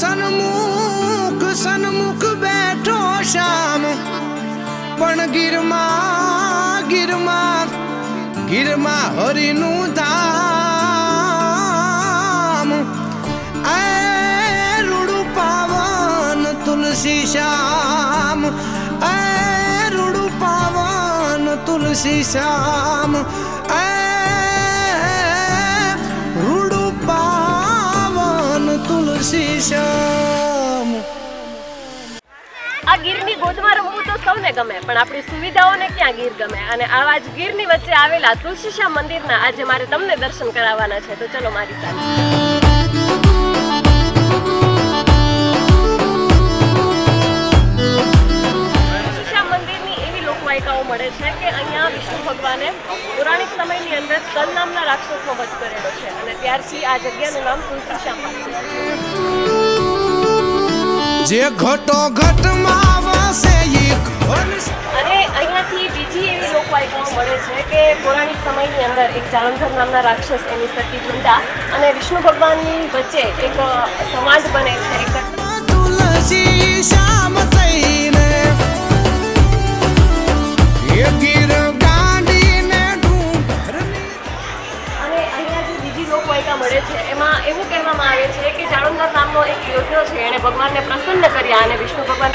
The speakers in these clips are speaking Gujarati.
સન્મુખ સન્મુખ બેઠો શ્યામ. પણ ગીરમાં ગીરમાં ગીરમાં હરિનું ધામ. એ રૂડું પાવન તુલસી શ્યામ. એ રૂડું પાવન તુલસી શ્યામ. એ ગીરની રમવું તો સૌને ગમે, પણ આપણી સુવિધાઓને ક્યાં ગીર ગમે? અને આવા જ ગીરની વચ્ચે આવેલા તુલસીશ્યામ મંદિરના આજે મારે તમને દર્શન કરાવવાના છે, તો ચલો મારી સાથે. તુલસીશ્યામ મળે છે કે અહીંયા વિષ્ણુ ભગવાને પૌરાણિક સમયની અંદર તલ નામના રાક્ષસનો વધ કરેલો છે, અને ત્યારથી આ જગ્યાનું નામ તુલસીશ્યામ શ્યામ છે. જે ઘટો ઘટમાં અને અહીંયાથી બીજી એવી લોકવાયકાઓ મળે છે કે પૌરાણિક સમયની અંદર એક જાલંધર નામના રાક્ષસ એની સતી વૃંદા અને વિષ્ણુ ભગવાનની વચ્ચે એક સંવાદ બને છે. એક તુલસી શ્યામ થઈને મળે છે. એમાં એવું કહેવામાં આવે છે કે જાળંધર નામનો એક યોદ્ધો છે. એણે ભગવાનને પ્રસન્ન કર્યા અને વિષ્ણુ ભગવાન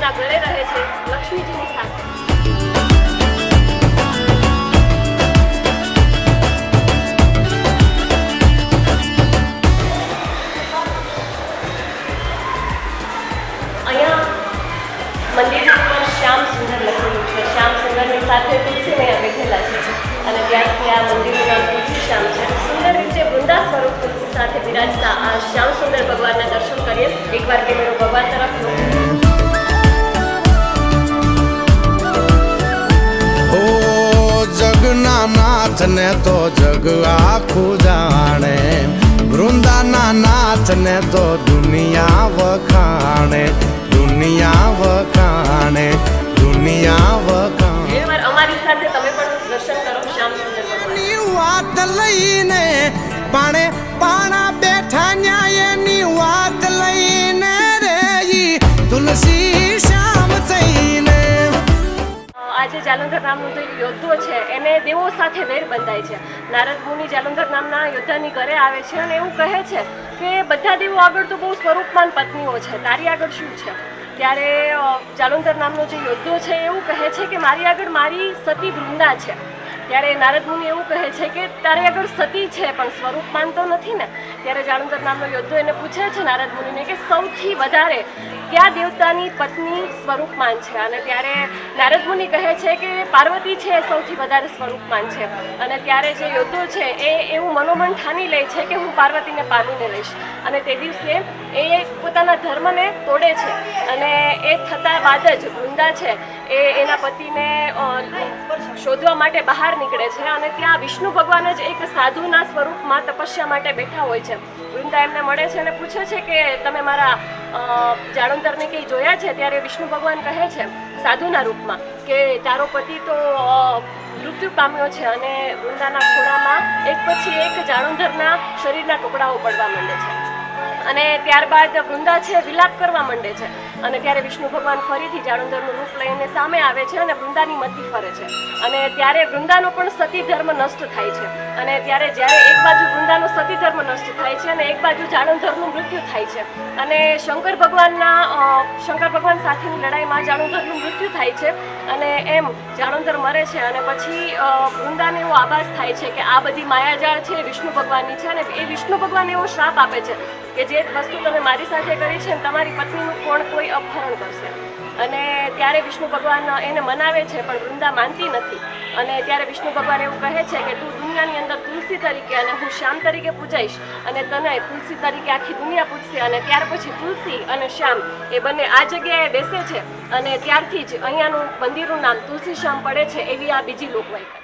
એમના ઘરે રહે છે લક્ષ્મીજીની સાથે. મંદિર ઉપર શ્યામ સુંદર લખેલું છે. શ્યામ સુંદરની સાથે તુલસી અહીંયા બેઠેલા છે. અને ત્યારથી આ મંદિરનું નામ તુલસી શ્યામ છે. સુંદર રીતે વૃંદા સ્વરૂપ તુલસી સાથે બિરાજતા આ શ્યામ સુંદર ભગવાનના દર્શન કરીએ. એકવાર કેમેરો ભગવાન તરફ ને તો જગ આખું જાણે. વૃંદાના નાથ ને તો દુનિયા વખાણે. દુનિયા વખાણે દુનિયા વખાણે. અમારી સાથે તમે પણ દર્શન કરો શ્યામ સુંદર ભગવાન. ની વાત લઈને પાણે પાણા બેઠા ન્યાયની વાત લઈને રે તુલસી જાલંધર નામનો જે યોદ્ધો છે. એને દેવો સાથે વેર બંધાય છે. નારદ મુનિ જાલંધર નામના યોદ્ધાની ઘરે આવે છે અને એવું કહે છે કે બધા દેવો આગળ તો બહુ સ્વરૂપમાન પત્નીઓ છે. તારી આગળ શું છે? ત્યારે જાલંધર નામનો જે યોદ્ધો છે, એવું કહે છે કે મારી આગળ મારી સતી વૃંદા છે. ત્યારે નારદ મુનિ એવું કહે છે કે તારે આગળ સતી છે, પણ સ્વરૂપમાન તો નથી ને. ત્યારે જાણુંદર નામનો યોદ્ધો એને પૂછે છે નારદ મુનિને કે સૌથી વધારે કયા દેવતાની પત્ની સ્વરૂપમાન છે? અને ત્યારે નારદ મુનિ કહે છે કે પાર્વતી છે એ સૌથી વધારે સ્વરૂપમાન છે. અને ત્યારે જે યોદ્ધો છે, એ એવું મનોમન ઠાની લે છે કે હું પાર્વતીને પામીને લઈશ. અને તે દિવસે એ પોતાના ધર્મને તોડે છે. અને એ થતા બાદ જ વૃંદા છે. એ એના પતિને શોધવા માટે બહાર નીકળે છે અને ત્યાં વિષ્ણુ ભગવાન જ એક સાધુના સ્વરૂપમાં તપસ્યા માટે બેઠા હોય છે. વૃંદા એમને મળે છે અને પૂછે છે કે તમે મારા અ, જાળંતરને કંઈ જોયા છે? ત્યારે વિષ્ણુ ભગવાન કહે છે સાધુના રૂપમાં કે તારો પતિ તો મૃત્યુ પામ્યો છે અને વૃંદાના ખોળામાં એક પછી એક જાળંધરના શરીરના ટુકડાઓ પડવા માંડે છે. અને ત્યારબાદ વૃંદા છે, વિલાપ કરવા માંડે છે. અને ત્યારે વિષ્ણુ ભગવાન ફરીથી જાળંધરનું રૂપ લઈને સામે આવે છે અને વૃંદાની મતી ફરે છે. અને ત્યારે વૃંદાનો પણ સતી ધર્મ નષ્ટ થાય છે. અને ત્યારે જ્યારે એક બાજુ વૃંદાનો સતી ધર્મ નષ્ટ થાય છે અને એક બાજુ જાળંધરનું મૃત્યુ થાય છે. અને શંકર ભગવાનના શંકર ભગવાન સાથેની લડાઈમાં જાણુંધરનું મૃત્યુ થાય છે અને એમ જાળંધર મરે છે અને પછી વૃંદાને એવો આભાસ થાય છે કે આ બધી માયાજાળ છે વિષ્ણુ ભગવાનની છે અને એ વિષ્ણુ ભગવાન એવો શ્રાપ આપે છે કે જે વસ્તુ તમે મારી સાથે કરી છે તમારી પત્નીનું કોણ કોઈ અપહરણ કરશે. અને ત્યારે વિષ્ણુ ભગવાન એને મનાવે છે પણ વૃંદા માનતી નથી. અને ત્યારે વિષ્ણુ ભગવાન એવું કહે છે કે તું દુનિયાની અંદર તુલસી તરીકે અને હું શ્યામ તરીકે પૂજાઈશ અને તને તુલસી તરીકે આખી દુનિયા પૂજશે અને ત્યાર પછી તુલસી અને શ્યામ એ બંને આ જગ્યાએ બેસે છે અને ત્યારથી જ અહીંયાનું મંદિરનું નામ તુલસી શ્યામ પડે છે એવી આ બીજી લોકવાયકા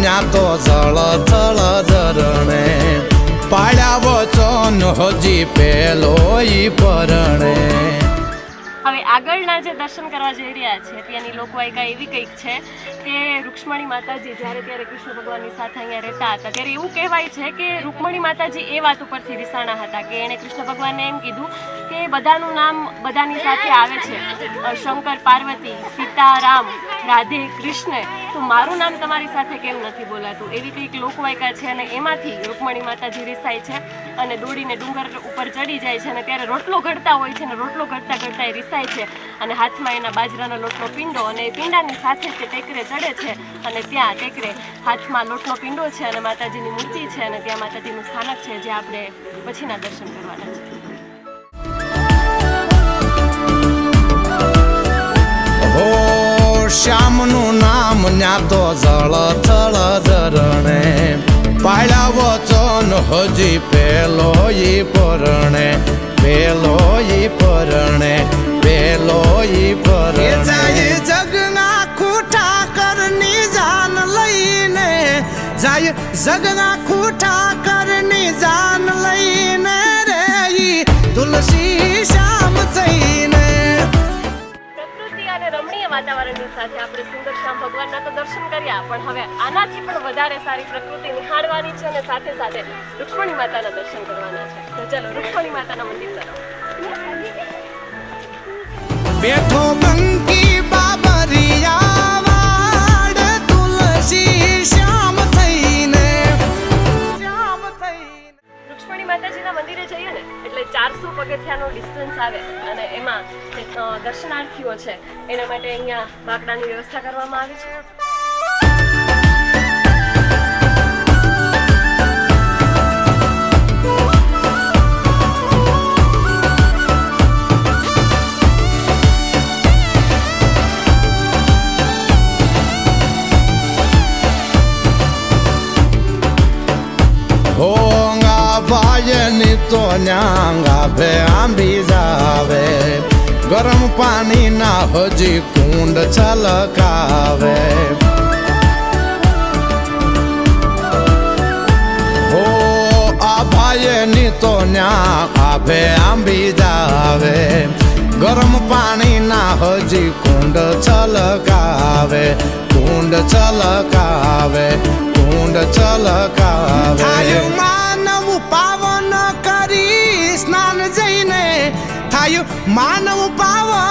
ન્યા તો જળ જળ ઝરણે. પાડ્યા વચન હજી પેલો ઈ પરણે. હવે આગળના જે દર્શન કરવા જઈ રહ્યા છે, ત્યાંની લોકવાયકા એવી કંઈક છે કે રૂક્ષ્મણી માતાજી જ્યારે ત્યારે કૃષ્ણ ભગવાનની સાથે અહીંયા રહેતા હતા, ત્યારે એવું કહેવાય છે કે રૂક્ષ્મણી માતાજી એ વાત ઉપરથી વિસાણા હતા કે એણે કૃષ્ણ ભગવાનને એમ કીધું કે બધાનું નામ બધાની સાથે આવે છે. શંકર, પાર્વતી સીતા રામ રાધે કૃષ્ણ, તો મારું નામ તમારી સાથે કેમ નથી બોલાતું? એવી કંઈક લોકવાયકા છે અને એમાંથી રૂકમણી માતાજી રિસાય છે અને દોડીને ડુંગર ઉપર ચડી જાય છે અને ત્યારે રોટલો ઘડતા હોય છે અને રોટલો ઘડતા ઘડતા એ રિસાય છે અને હાથમાં એના બાજરાનો લોટનો પિંડો અને એ પિંડાની સાથે તે ટેકરે ચડે છે અને ત્યાં ટેકરે હાથમાં લોટનો પિંડો છે અને માતાજીની મૂર્તિ છે અને ત્યાં માતાજીનું સ્થાનક છે જે આપણે પછીના દર્શન કરવાના શ્યામનું નામ ન્યા તો જળ થળ ધરણે. પાડ્યા વચન હજી પેલો ઈ પરણે. પેલો ઈ પરણે, પેલો ઈ પરણે. જગના ખૂઠા કરની જાન લઈને. જાય જગના ખૂઠા કરની જાન લઈને રે તુલસી શ્યામ રમણીય વાતાવરણની સાથે આપણે સુંદર શ્યામ ભગવાનના તો દર્શન કર્યા, પણ હવે આનાથી પણ વધારે સારી પ્રકૃતિ નિહાળવાની છે અને સાથે સાથે રૂક્ષ્મણી માતાના દર્શન કરવાના છે. તો ચાલો, રૂક્ષ્મણી માતાના મંદિર તરફ બેઠો બંકી ચારસો પગથિયાનો ડિસ્ટન્સ આવે અને એમાં દર્શનાર્થીઓ છે, એના માટે અહીંયા બાકડાની વ્યવસ્થા કરવામાં આવી છે. તો ન્યાંગા ભે આંબી જાવે ગરમ પાણી ના હજી કુંડ છલકાવે હો આ ભાયની તો ન્યા આભે આંબી જાવે ગરમ પાણી ના હજી કુંડ છલકાવે કુંડ છલકાવે કુંડ છલકાવે માનવ પાવન કરી સ્નાન જઈને